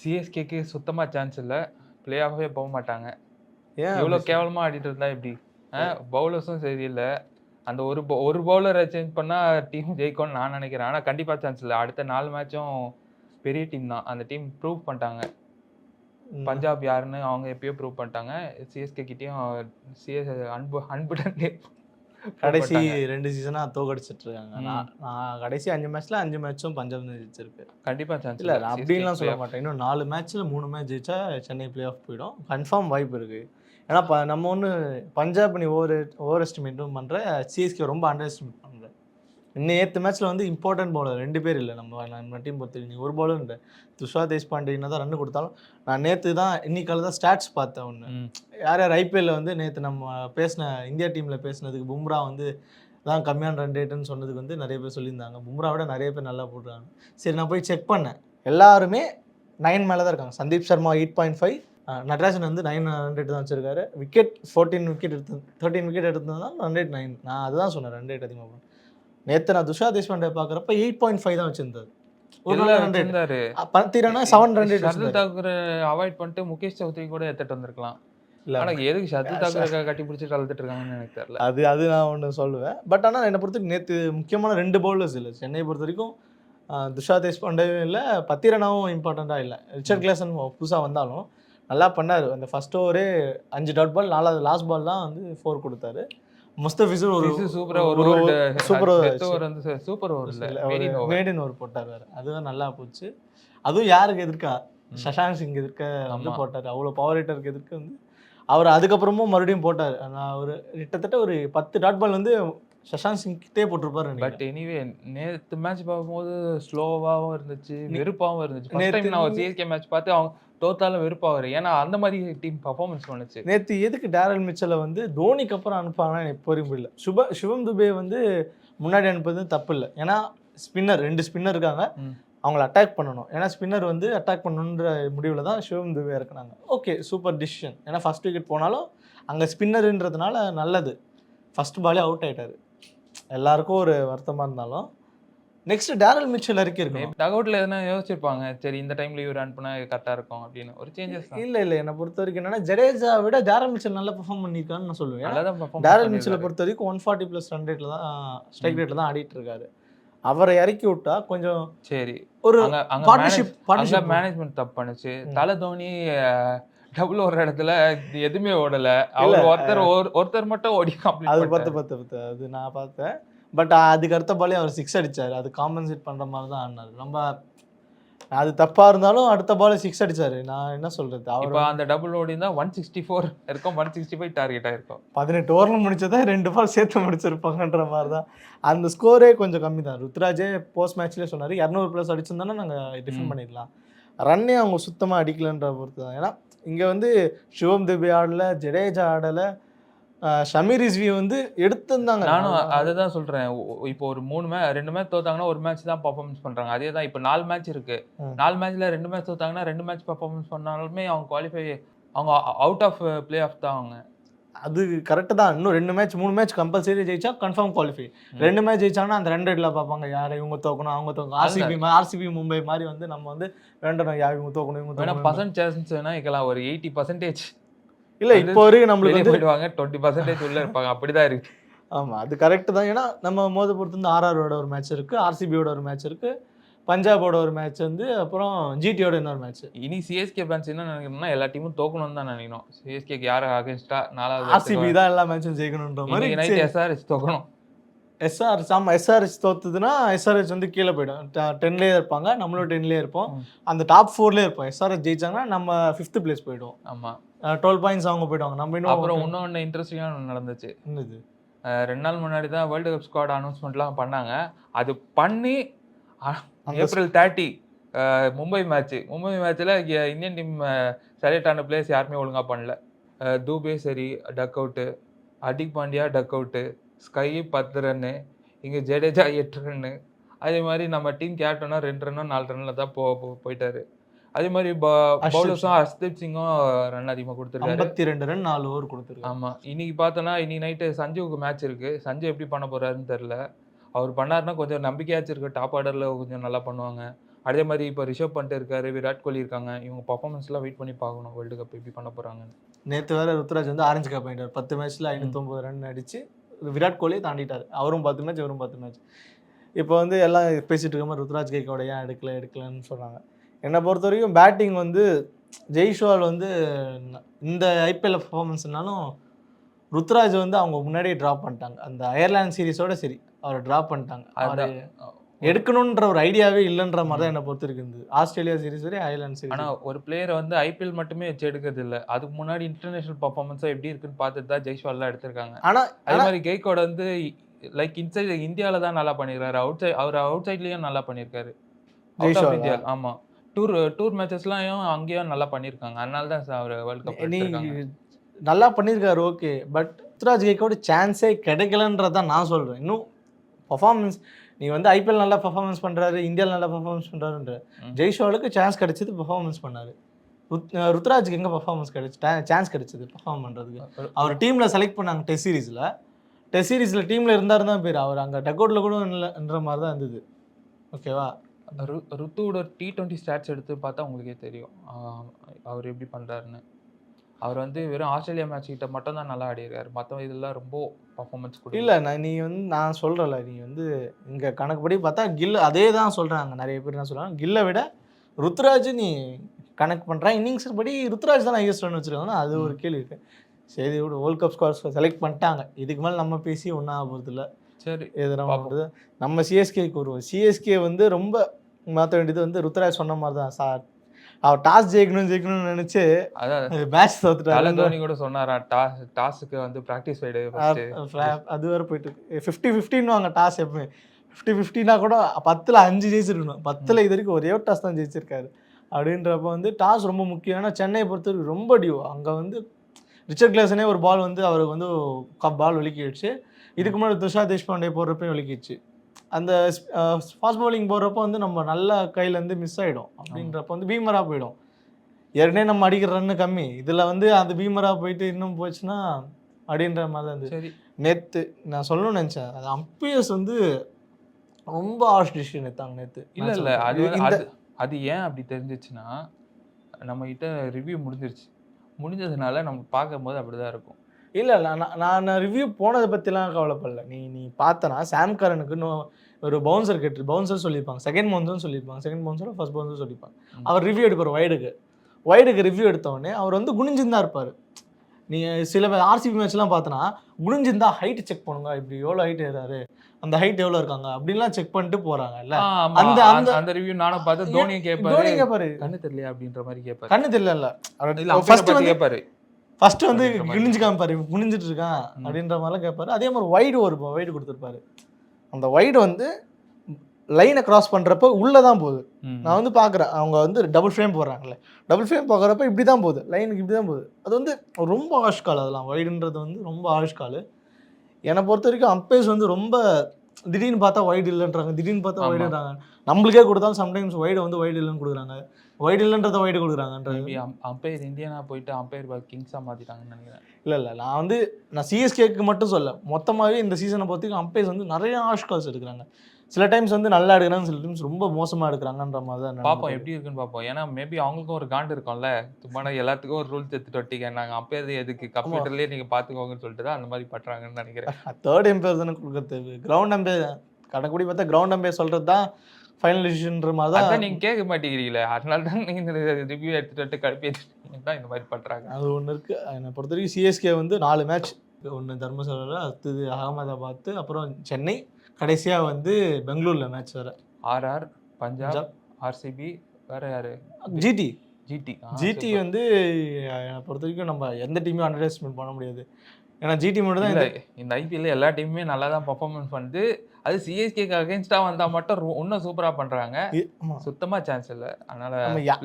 சிஎஸ்கேக்கு சுத்தமா சான்ஸ் இல்ல. பிளே ஆஃபே போக மாட்டாங்க. ஏன் இவ்வளவு அப்படி கேவலமா ஆடிட்டு இருந்தா எப்படி? பவுலர்ஸும் சரியில்லை. அந்த ஒரு ஒரு பவுலரை சேஞ்ச் பண்ணா டீம் ஜெயிக்கும்னு நான் நினைக்கிறேன். ஆனா கண்டிப்பா சான்ஸ் இல்லை. அடுத்த நாலு மேட்சும் பெரிய டீம் தான். அந்த டீம் ப்ரூவ் பண்ணிட்டாங்க. பஞ்சாப் யாருன்னு அவங்க எப்பயோ ப்ரூவ் பண்ணிட்டாங்க. சிஎஸ்கே கிட்டயும் சிஎஸ் அன்பு அன்புடன் கடைசி ரெண்டு சீசனா தோக்கடிச்சிட்டு இருக்காங்க நான் கடைசி அஞ்சு மேட்ச்ல அஞ்சு மேட்சும் பஞ்சாப் ஜெயிச்சிருக்கு கண்டிப்பா சான்ஸ் இல்ல அப்படின்லாம் சொல்ல மாட்டேன். இன்னும் நாலு மேட்ச்ல மூணு மேட்ச் ஜெயிச்சா சென்னை பிளே ஆஃப் போயிடும். கன்ஃபார்ம் வாய்ப்பு இருக்கு. ஏன்னா நம்ம ஒன்று பஞ்சாப் நீ ஓவர் ஓவர் எஸ்டிமேட்டும் பண்ற சிஎஸ்கே ரொம்ப அண்டர் எஸ்டிமேட் ஏற்று மேட்ச்ல வந்து இம்பார்ட்டன்ட் பவுலர் ரெண்டு பேர் இல்லை. நம்ம நம்ம டீம் பொறுத்த நீ ஒரு பவுலர் இல்லை. துஷா தேஷ்பாண்டே என்ன தான் ரன் கொடுத்தாலும் நான் நேற்று தான் இன்னைக்கால தான் ஸ்டாட்ஸ் பார்த்தேன் ஒன்று யார் யார் ஐபிஎல்ல வந்து நேற்று நம்ம பேசின இந்தியா டீமில் பேசினதுக்கு பும்ரா வந்து தான் கம்மியான ரன் ரேட்டுன்னு சொன்னதுக்கு வந்து நிறைய பேர் சொல்லியிருந்தாங்க. பும்ரா விட நிறைய பேர் நல்லா போடுறாங்க. சரி நான் போய் செக் பண்ணேன். எல்லாருமே நைன் மேலே தான் இருக்காங்க. Sandeep Sharma eight point five Natarajan வந்து நைன் ரன் ரேட் தான் வச்சிருக்காரு. விக்கெட் ஃபோர்டீன் விக்கெட் எடுத்து தேர்ட்டின் விக்கெட் எடுத்தது ரன் ரேட் நைன் நான் அதுதான் சொன்னேன் ரன் ரேட் அதிகமாக நேற்று நான் துஷா தேஷ்பாண்டே பார்க்குறப்ப எயிட் பாயிண்ட் ஃபைவ் தான் வச்சிருந்தாரு. அவாய்ட் பண்ணிட்டு முகேஷ் சௌத்ரி கூட எடுத்துட்டு வந்திருக்கலாம். எதுக்கு ஷர்துல் தாக்கூர் கட்டி பிடிச்சிட்டு இருக்காங்கன்னு எனக்கு தெரியல. அது அது நான் ஒன்று சொல்லுவேன். பட் ஆனால் என்னை பொறுத்த நேற்று முக்கியமான ரெண்டு பவுலர்ஸ் இல்லை. சென்னையை பொறுத்த வரைக்கும் துஷா தேஷ்பாண்டேவும் இல்லை பத்திரனாவும் இம்பார்ட்டண்ட்டாக இல்லை. ரிச்சர்ட் கிளாசன் புதுசாக வந்தாலும் நல்லா பண்ணார். அந்த ஃபர்ஸ்ட் ஓவரே அஞ்சு டாட் பால் நாலாவது லாஸ்ட் பால் தான் வந்து ஃபோர் கொடுத்தாரு. முஸ்தபிசூர் ஒரு சூப்பரா ஒரு சூப்பர் ஓவர் வந்து சூப்பர் ஓவர். மேடின் ஓவர் போட்டார் வேறு. அதுதான் நல்லா போச்சு. அதுவும் யாருக்கு எதிர்க்கா. சஷாங்க் சிங் எதிர்க்க வந்து. போட்டார். அவ்வளோ பவர் ஹிட்டருக்கு எதிர்க்க வந்து. அவர் அதுக்கப்புறமும் மறுபடியும் போட்டார். நான் ஒரு கிட்டத்தட்ட ஒரு பத்து டாட் பால் வந்து சஷாங்க் சிங் கிட்டே போட்டிருப்பாரு. பட் எனிவே நேத்து மேட்ச் பார்க்கும்போது ஸ்லோவாவும் இருந்துச்சு வெறுப்பாவும் இருந்துச்சு. டைம் நான் ஒரு சிஎஸ்கே மேட்ச் பார்த்து அவங்க தோத்தாலும் வெறுப்பா வரும் ஏன்னா அந்த மாதிரி டீம் பர்ஃபார்மன்ஸ் பண்ணுச்சு. நேத்து எதுக்கு டேரல் மிச்சலை வந்து தோனிக்கு அப்புறம் அனுப்பாங்கன்னா எனக்கு புரியும் புரியல. சுப சிவம் துபே வந்து முன்னாடி அனுப்புறது தப்பு இல்லை. ஏன்னா ஸ்பின்னர் ரெண்டு ஸ்பின்னர் இருக்காங்க. அவங்கள அட்டாக் பண்ணணும். ஏன்னா ஸ்பின்னர் வந்து அட்டாக் பண்ணணுன்ற முடிவில் தான் சிவம் துபே இறக்குனாங்க. ஓகே சூப்பர் டிசிஷன் ஏன்னா ஃபர்ஸ்ட் விக்கெட் போனாலும் அங்கே ஸ்பின்னருன்றதுனால நல்லது. ஃபர்ஸ்ட் பாலே அவுட் ஆயிட்டாரு. எல்லாருக்கும் ஒரு வருத்தமாக இருந்தாலும். நெக்ஸ்ட் டேரல் மிச்சல் இறக்கி இருக்கணும். டகவுட்ல எதனா யோசிச்சிருப்பாங்க. சரி இந்த டைம்ல இவர் ரன் பண்ணா கரெக்டா இருக்கும் அப்படின்னு. ஒரு சேஞ்சஸ் இல்ல இல்ல. என்னை பொறுத்த வரைக்கும் என்னன்னா ஜடேஜா விட டேரல் மிச்சல் நல்லா பெர்ஃபார்ம் பண்ணியிருக்கான்னு நான் சொல்லுவேன். டேரல் மிச்சலை. பொறுத்த வரைக்கும் ஒன் ஃபார்ட்டி ப்ளஸ் ரன் ரேட்ல தான் ஸ்ட்ரைக் ரேட்ல தான் ஆடிட்டு இருக்காரு. அவரை இறக்கி விட்டா கொஞ்சம் சரி. ஒரு பார்ட்னர்ஷிப் பார்ட்னர்ஷிப் மேனேஜ்மெண்ட் தப்பு பண்ணுச்சு. தலை தோனி டபுள் ஒரு இடத்துல எதுவுமே ஓடல. அவர் ஒருத்தர் ஒரு- ஒருத்தர் மட்டும் ஓடி அது பத்து பத்து பத்து. அது நான் பார்த்தேன். பட் அதுக்கு அடுத்த பாலே அவர் சிக்ஸ் அடிச்சாரு. அது காம்பன்சேட் பண்ற மாதிரி தான் ஆடினாரு. ரொம்ப அது தப்பா இருந்தாலும் அடுத்த பால் சிக்ஸ் அடிச்சாரு. நான் என்ன சொல்றது? அவர் அந்த டபுள் ஓடி தான் ஒன் சிக்ஸ்டி ஃபோர் இருக்கும். ஒன் சிக்ஸ்டி ஃபைவ் டார்கெட் ஆயிருக்கும். பதினெட்டு ஓவரில் முடிச்சதை ரெண்டு பால் சேர்த்து முடிச்சிருப்பாங்கன்ற மாதிரி தான். அந்த ஸ்கோரே கொஞ்சம் கம்மி தான் ருத்ராஜே போஸ்ட் மேட்ச்லேயே சொன்னார் இரநூறு ப்ளஸ் அடிச்சிருந்தோன்னா நாங்கள் டிஃபெண்ட் ம். பண்ணிடலாம். ரன்னே அவங்க சுத்தமாக அடிக்கலன்ற பொறுத்து தான் ஏன்னா இங்கே வந்து சிவம் துபே ஆடல ஜடேஜா ஆடலை ஷமீர் ரிஸ்வி வந்து எடுத்திருந்தாங்க. நானும் அதுதான் சொல்றேன். ஒ- இப்போ ஒரு மூணு மே ரெண்டு மேட்ச் தோத்தாங்கன்னா ஒரு மேட்ச் தான் பர்ஃபார்மன்ஸ் பண்றாங்க. அதே தான் இப்போ நாலு மேட்ச் இருக்கு. ம். நாலு மேட்ச்ல ரெண்டு மேட்ச் தோத்தாங்கன்னா ரெண்டு மேட்ச் பர்ஃபார்மன்ஸ் பண்ணாலுமே அவங்க குவாலிஃபை அவங்க அவுட் ஆஃப் பிளே ஆஃப் தான் அவங்க. அது கரெக்டு தான். இன்னும் ரெண்டு மேட்ச் மூணு மேட்ச் கம்பல்சரி ஜெயிச்சா கன்ஃபார்ம் குவாலிஃபை. ரெண்டு மேட்ச் ஜெயிச்சாங்கன்னா அந்த ரெண்டு ரெட்ல பார்ப்பாங்க யாரை இவங்க தோக்கணும் அவங்க தோக்கணும். ஆர்சிபி ஆர்சிபி மும்பை மாதிரி வந்து நம்ம வந்து வேண்டணும் யார் இவங்க தோக்கணும் இவங்க தோக்கணும் பர்சன்ட் சான்ஸ் வேணா இருக்கலாம். ஒரு எயிட்டி பர்சன்டேஜ் இல்ல இப்போ வரைக்கும் நம்மளுக்கு போயிடுவாங்க டுவெண்ட்டி பர்சன்டேஜ் உள்ள இருப்பாங்க. அப்படிதான் இருக்கு. ஆமா அது கரெக்ட் தான். ஏன்னா நம்ம மோத பொறுத்து வந்து ஆர்ஆரோட ஒரு மேட்ச் இருக்கு ஆர்சிபியோட ஒரு மேட்ச் இருக்கு. பஞ்சாபோட ஒரு மேட்ச் வந்து அப்புறம் ஜிடியோட இன்னொரு மேட்ச் இனி சிஎஸ்கே ஃபேன்ஸ் என்ன நினைக்கணும்னா எல்லா டீமும் தோக்கணும்னு தான் நினைக்கணும். சிஎஸ்கேக்கு யார் அகேன்ஸ்டா நாலாவது ஆர்சிபி தான் எல்லா மேட்சும் ஜெயிக்கணுன்ற மாதிரி நைட் எஸ்ஆர்எஸ் தோக்கணும். எஸ்ஆர்எஸ் ஆமா எஸ்ஆர்எஸ் தோத்துதுன்னா எஸ்ஆர்எஸ் வந்து கீழே போயிடும். டென்லேயே இருப்பாங்க நம்மளும் டென்லேயே இருப்போம். அந்த டாப் ஃபோர்லேயே இருப்போம். எஸ்ஆர்எஸ் ஜெயிச்சாங்கன்னா நம்ம ஃபிஃப்த் பிளேஸ் போயிடும் ஆமா. டுவெல் பாயிண்ட்ஸ் அவங்க போயிடுவாங்க. நம்ம அப்புறம் இன்னும் இன்னொன்று இன்ட்ரெஸ்டிங்காக ஒன்று நடந்துச்சு. என்னது? ரெண்டு நாள் முன்னாடி தான் வேர்ல்டு கப் ஸ்குவாட் அனௌன்ஸ்மெண்ட்லாம் பண்ணாங்க. அது பண்ணி April thirty Mumbai match Mumbai மேட்ச்சில் இந்தியன் டீம் செலக்ட் ஆன பிளேஸ் யாருமே ஒழுங்கா பண்ணல. தூபே சரி duck out Hardik Pandya duck out SKY பத்து ரன்னு இங்கே ஜடேஜா எட்டு ரன்னு அதே மாதிரி நம்ம டீம் கேப்டனா ரெண்டு ரன்னோ நாலு ரன்னில் தான் போ போயிட்டாரு. அதே மாதிரி பவுலர்ஸும் ஹர்ஷ்தீப் சிங்கும் ரன் அதிகமாக கொடுத்துருக்காரு. ஐம்பத்தி ரெண்டு ரன் நாலு ஓவர் கொடுத்துருக்காங்க ஆமா. இன்னைக்கு பார்த்தோன்னா இன்னைக்கு நைட்டு சஞ்சுவுக்கு மேட்ச் இருக்கு. சஞ்சு எப்படி பண்ண போறாருன்னு தெரியல. அவர் பண்ணாருன்னா கொஞ்சம் நம்பிக்கையாச்சும் இருக்குது டாப் ஆர்டரில் கொஞ்சம் நல்லா பண்ணுவாங்க. அதே மாதிரி இப்போ ரிஷப் பண்ணிட்டு இருக்காரு விராட் கோலி இருக்காங்க இவங்க பர்ஃபார்மன்ஸ்லாம் வெயிட் பண்ணி பார்க்கணும் வேர்ல்டு கப் எப்படி பண்ண போகிறாங்க நேற்று வேற ருத்ராஜ் வந்து ஆரஞ்சு கப் ஆகிட்டார் பத்து மேட்ச்சில் ஐநூற்றொம்பது ரன் அடித்து விராட் கோலியை தாண்டிட்டார். அவரும் பத்து மேட்ச் இவரும் பத்து மேட்ச் இப்போ வந்து எல்லாம் பேசிகிட்டு இருக்க மாதிரி ருத்ராஜ் கேக்கோட ஏன் எடுக்கல எடுக்கலன்னு சொன்னாங்க என்னை பொறுத்த வரைக்கும் பேட்டிங் வந்து ஜெய்ஷ்வால் வந்து இந்த ஐபிஎல் பர்ஃபார்மன்ஸ்னாலும் ருத்ராஜ் வந்து அவங்க முன்னாடியே ட்ராப் பண்ணிட்டாங்க. அந்த அயர்லாந்து சீரிஸோட சரி. அவரை ட்ராப் பண்ணிட்டாங்க. அவர். எடுக்கணுன்ற ஒரு ஐடியாவே இல்லைன்ற மாதிரி தான் என்னை பொறுத்து இருக்குது. ஆஸ்திரேலியா சீரிஸ் வரை ஆனா சீரிஸ் ஒரு பிளேயரை வந்து ஐபிஎல் மட்டுமே வச்சு எடுக்கிறது இல்ல. அதுக்கு முன்னாடி இன்டர்நேஷனல் பர்ஃபார்மன்ஸா எப்படி இருக்குன்னு பார்த்துட்டு தான் ஜெய்ஷ்வால்லாம் எடுத்திருக்காங்க. ஆனா அதே மாதிரி கெய்கோட வந்து லைக் இன்சைட் இந்தியால தான் நல்லா பண்ணிருக்காரு. அவுட் சைட் அவர் அவுட் சைட்லயும் நல்லா பண்ணிருக்காரு. Out of? இந்தியா ஆமா. டூர் டூர் மேட்சஸ்லாம் அங்கேயும் நல்லா பண்ணிருக்காங்க. அதனால தான் அவர் வேர்ல்ட் கப் நல்லா பண்ணியிருக்காரு ஓகே பட் ருத்ராஜ் கைக்கோட சான்ஸே கிடைக்கலன்றதான் நான் சொல்கிறேன் இன்னும் பர்ஃபார்மன்ஸ் நீ வந்து ஐபிஎல் நல்லா பர்ஃபார்மன்ஸ் பண்ணுறாரு இந்தியாவில் நல்லா பர்ஃபார்மன்ஸ் பண்ணுறாருன்ற. ஜெய்ஷாலுக்கு சான்ஸ் கிடைச்சது பர்ஃபார்மன்ஸ் பண்ணாரு. ருத்ராஜுக்கு எங்கே பர்ஃபார்மன்ஸ் கிடைச்சு சான்ஸ் கிடைச்சது பர்ஃபார்ம் பண்ணுறதுக்கு அவர் டீமில் செலக்ட் பண்ணாங்க டெஸ்ட் சீரீஸில் டெஸ்ட் சீரீஸில் டீமில் இருந்தார் தான் பேர். அவர் அங்கே டக்கவுட்டில் கூட இல்லைன்ற மாதிரி தான் இருந்தது. ஓகேவா ரு- ருத்துவோட டி டுவெண்ட்டி ஸ்டாட்ஸ் எடுத்து பார்த்தா உங்களுக்கே தெரியும். அவர் எப்படி பண்றாருன்னு. அவர் வந்து வெறும் ஆஸ்திரேலியா மேட்ச் கிட்ட மட்டும் தான் நல்லா ஆடிருக்காரு. மற்ற இதெல்லாம் ரொம்ப பர்ஃபார்மன்ஸ் கொடுக்கல. இல்லை நான் நீ வந்து நான் சொல்கிறல நீ வந்து இங்கே கணக்குப்படி பார்த்தா கில் அதே தான் சொல்கிறாங்க நிறைய பேர் என்ன சொல்கிறாங்க கில்லை விட ருத்ராஜ் நீ கணக்கு பண்ணுறான் இன்னிங்ஸ் படி ருத்ராஜ் தான் ஹையஸ்ட் ரன் வச்சுருக்காங்கன்னா அது ஒரு கேள்வி இருக்கு. சரி விடு வேர்ல்ட் கப் ஸ்குவாட்ஸ் செலக்ட் பண்ணிட்டாங்க. இதுக்கு மேலே நம்ம பேசி ஒன்றும் ஆக போகிறது இல்லை. சரி எது நம்ம நம்ம சிஎஸ்கேக்கு வருவோம். சிஎஸ்கே வந்து ரொம்ப மாற்ற வேண்டியது வந்து ருத்ராஜ் சொன்ன மாதிரி தான் சார் அவர் டாஸ் ஜெயிக்கணும் ஜெயிக்கணும்னு நினச்சி மேட்ச் தோத்துட்டாரு தோனி கூட சொன்னாரா டாஸ் டாஸுக்கு வந்து பிராக்டிஸ் வைடு அது வேற போயிட்டு இருக்கு. ஃபிஃப்டி ஃபிஃப்டின்னு வாங்க டாஸ் எப்பவுமே. ஃபிஃப்டி ஃபிஃப்டினா கூட பத்தில் அஞ்சு ஜெயிச்சிருக்கணும். பத்தில் இது வரைக்கும் ஒரே ஒரு டாஸ் தான் ஜெயிச்சிருக்காரு. அப்படின்றப்ப வந்து டாஸ் ரொம்ப முக்கியம். ஏன்னா சென்னையை பொறுத்தவரைக்கும் ரொம்ப டியூ அங்கே வந்து ரிச்சர்ட் கிளாஸனே ஒரு பால் வந்து அவருக்கு வந்து பால் ஒலிக்கிடுச்சு இதுக்கு முன்னாடி துஷா தேஷ்பாண்டே போடுறப்பையும் ஒலிக்கிடுச்சு அந்த ஃபாஸ்ட் bowling போடுறப்போ வந்து நம்ம நல்ல கையிலேருந்து மிஸ் ஆகிடும் அப்படின்றப்ப வந்து பீமராக போயிடும். ஏற்கனவே நம்ம அடிக்கிற ரன்னு கம்மி. இதில் வந்து அந்த பீமராக போயிட்டு இன்னும் போச்சுன்னா அப்படின்ற மாதிரி தான் இருந்துச்சு சரி. நேற்று நான் சொல்லணும்னு நினச்சேன். அது அம்பையர்ஸ் வந்து ரொம்ப ஆஷ் டிசிஷன் எடுத்தாங்க நேற்று இல்ல இல்ல. அது அது அது ஏன் அப்படி தெரிஞ்சிச்சுன்னா நம்ம கிட்ட ரிவ்யூ முடிஞ்சிருச்சு. முடிஞ்சதுனால நம்ம பார்க்கும்போது அப்படிதான் இருக்கும். இல்லை நான் நான் ரிவ்யூ போனதை பற்றிலாம் கவலைப்படல. நீ நீ பார்த்தனா சாம் கரனுக்கு இன்னும் ஒரு பவுன்சர் கேட்டு பவுன்சர் சொல்லியிருப்பாங்க செகண்ட் பவுன்சர் சொல்லியிருப்பாங்க செகண்ட் பவுன்சர் ஃபர்ஸ்ட் பவுன்சர் சொல்லியிருப்பாங்க. அவர் ரிவ்யூ எடுப்பார் வைடுக்கு வைடுக்கு ரிவ்யூ எடுத்தோடனே அவர் வந்து குனிஞ்சிருந்தா இருப்பார். நீ சில ஆர்சிபி மேட்ச்லாம் பார்த்தனா குனிஞ்சிருந்தா ஹைட் செக் பண்ணுங்க. இப்படி எவ்வளோ ஹைட் ஏறாரு அந்த ஹைட் எவ்வளோ இருக்காங்க? அப்படின்லாம் செக் பண்ணிட்டு போகிறாங்கல்ல. அந்த- அந்த அந்த- ரிவ்யூ நானும் பார்த்து தோனியும் கேட்பாரு தோனி கேட்பாரு கண்ணு தெரியலையா அப்படின்ற மாதிரி கேட்பாரு கண்ணு தெரியல ஃபர்ஸ்ட் கேட்பாரு ஃபர்ஸ்ட் வந்து. குனிஞ்சு காமிப்பாரு குனிஞ்சிட்டு இருக்கான். அப்படின்ற மாதிரிலாம் கேட்பாரு அதே மாதிரி வைடு ஒரு வைடு கொடுத்துருப்பாரு. அந்த வைடு வந்து லைனை கிராஸ் பண்ணுறப்ப உள்ளே தான் போகுது. நான் வந்து பார்க்குறேன். அவங்க வந்து டபுள் ஃப்ரேம் போடுறாங்கல்ல டபுள் ஃப்ரேம் பார்க்குறப்ப இப்படி தான் போகுது. லைனுக்கு இப்படி தான் போகுது. அது வந்து ரொம்ப ஆஷ் கால் அதெல்லாம். வைடுன்றது வந்து ரொம்ப ஆஷ் கால் என்னை பொறுத்த வரைக்கும் அம்பையர்ஸ் வந்து ரொம்ப திடீர்னு பார்த்தா வைடு இல்லைன்றாங்க. திடீர்னு பார்த்தா. வைடுன்றாங்க நம்மளுக்கே கொடுத்தாலும் சம்டைம்ஸ் வைடு வந்து வைடு இல்லைன்னு கொடுக்குறாங்க. வைடு இல்லைன்றத வைடு கொடுக்குறாங்கன்றது அம்பையர் இந்தியனா போயிட்டு அம்பையர் கிங்ஸா மாத்திட்டாங்கன்னு நினைக்கிறேன். இல்லை இல்லை நான் வந்து நான் சிஎஸ்கேக்கு மட்டும் சொல்ல மொத்தமாகவே இந்த சீசனை பொறுத்தவரைக்கும் அம்பையர்ஸ் வந்து நிறைய ஆஷ் கால்ஸ் எடுக்கிறாங்க. சில டைம்ஸ் வந்து நல்லா எடுக்கிறாங்க சில டைம்ஸ் ரொம்ப மோசமாக எடுக்கிறாங்கன்ற மாதிரி தான் நடக்குது. எப்படி இருக்குன்னு பாப்போம். ஏன்னா மேபி அவங்களுக்கும் ஒரு காண்டு இருக்கும்ல? சும்மா எல்லாத்துக்கும் ஒரு ரூல்ஸ் எடுத்துட்டு ஒட்டிக்க நாங்க அம்பையர் எதுக்கு? கம்ப்யூட்டர்லயே நீங்க பாத்துக்கோங்கன்னு சொல்லிட்டு தான் அந்த மாதிரி பண்றாங்கன்னு நினைக்கிறேன். தேர்ட் எம்பையர் தானே கொடுக்குறது? கிரவுண்ட் எம்பையர் கணக்குப்படி பார்த்தா கிரவுண்ட் எம்பையர் சொல்கிறது தான் ஃபைனல் டிசிஷன்ற மாதிரி தான் நீங்க கேட்க மாட்டேங்கிறீங்களே. அதனால தான் நீங்க இந்த ரிவ்யூ எடுத்துட்டு வந்து கடுப்பி தான் இந்த மாதிரி பண்றாங்க. அது ஒன்று இருக்குது என்னை பொறுத்த வரைக்கும் சிஎஸ்கே வந்து நாலு மேட்ச் ஒன்று தர்மசாலாவில் அடுத்தது அகமதாபாத் அப்புறம் சென்னை. கடைசியாக வந்து பெங்களூரில் மேட்ச் வேறு. ஆர்ஆர் பஞ்சாப். ஆர்சிபி வேற யாரு? ஜிடி ஜிடி ஜிடி வந்து என்னை பொறுத்த வரைக்கும் நம்ம எந்த டீமையும் அண்டர்எஸ்டிமேட் பண்ண முடியாது. ஏன்னா ஜிடி மட்டும் தான் இல்ல இந்த ஐபிஎல்ல எல்லா டீமுமே நல்லா தான் பர்ஃபார்மன்ஸ் பண்ணுது அது சிஎஸ்கேக்கு அகைன்ஸ்டா வந்தா மட்டும் ரொ- இன்னும் சூப்பரா பண்றாங்க இ- ஆமா. சுத்தமா சான்ஸ் இல்ல அதனால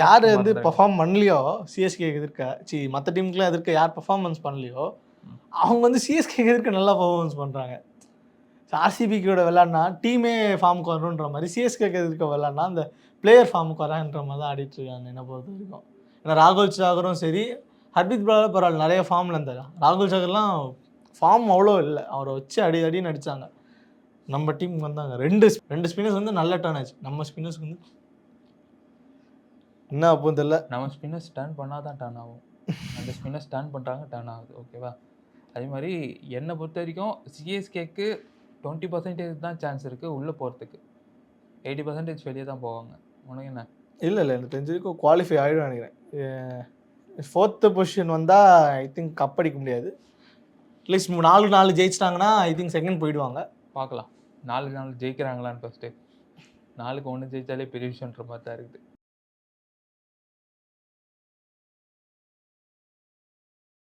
யார் வந்து. பெர்ஃபார்ம் பண்ணலையோ சிஎஸ்கே எதிர்க்க சி மற்ற டீமுக்குலாம் எதிர்க்க யார் பெர்ஃபார்மன்ஸ் பண்ணலையோ. அவங்க வந்து சிஎஸ்கே எதிர்க்க நல்லா பெர்ஃபார்மன்ஸ் பண்ணுறாங்க ஆர்சிபிக்கோட விளாட்னா டீமே ஃபார்முக்கு வரணுன்ற மாதிரி சிஎஸ்கேக்கு எதிர்க்க விளாட்னா அந்த பிளேயர் ஃபார்முக்கு வரான்ற மாதிரி தான் ஆடிட்டு இருக்காங்க என்னை பொறுத்த வரைக்கும் ஏன்னா ராகுல் சாகரும் சரி ஹர்பித் பிரால பரவாயில்ல. நிறைய ஃபார்மில் இருந்தார். ராகுல் சாகர்லாம் ஃபார்ம் அவ்வளோ இல்லை. அவரை வச்சு அடி அடின்னு அடிச்சாங்க. நம்ம டீம் வந்தாங்க. ரெண்டு ரெண்டு ஸ்பின்னர்ஸ் வந்து நல்ல டர்ன் ஆச்சு. நம்ம ஸ்பின்னர்ஸ்க்கு வந்து என்ன அப்போ தெரியல. நம்ம ஸ்பின்னர்ஸ் டர்ன் பண்ணால் தான் டர்ன் ஆகும். அந்த ஸ்பின்னர்ஸ் டர்ன் பண்ணுறாங்க டர்ன் ஆகுது. ஓகேவா அதே மாதிரி என்னை பொறுத்த வரைக்கும் சிஎஸ்கேக்கு டுவெண்ட்டி பர்சன்டேஜ் தான் சான்ஸ் இருக்குது உள்ளே போகிறதுக்கு எயிட்டி பர்சன்டேஜ் வெளியே தான் போவாங்க. உனக்கு என்ன? இல்லை இல்லை. எனக்கு தெரிஞ்ச வரைக்கும் குவாலிஃபை ஆகிடும் நினைக்கிறேன். ஃபோர்த்து பொசிஷன் வந்தால் ஐ திங்க் கப் அடிக்க முடியாது. அட்லீஸ்ட் நாலு நாலு ஜெயிச்சிட்டாங்கன்னா ஐ திங்க் செகண்ட் போயிடுவாங்க. பார்க்கலாம் நாலு நாள் ஜெயிக்கிறாங்களான்னு ஃபஸ்ட்டு நாளுக்கு ஒன்று ஜெயித்தாலே பெரிய விஷயன்ற மாதிரி தான் இருக்குது.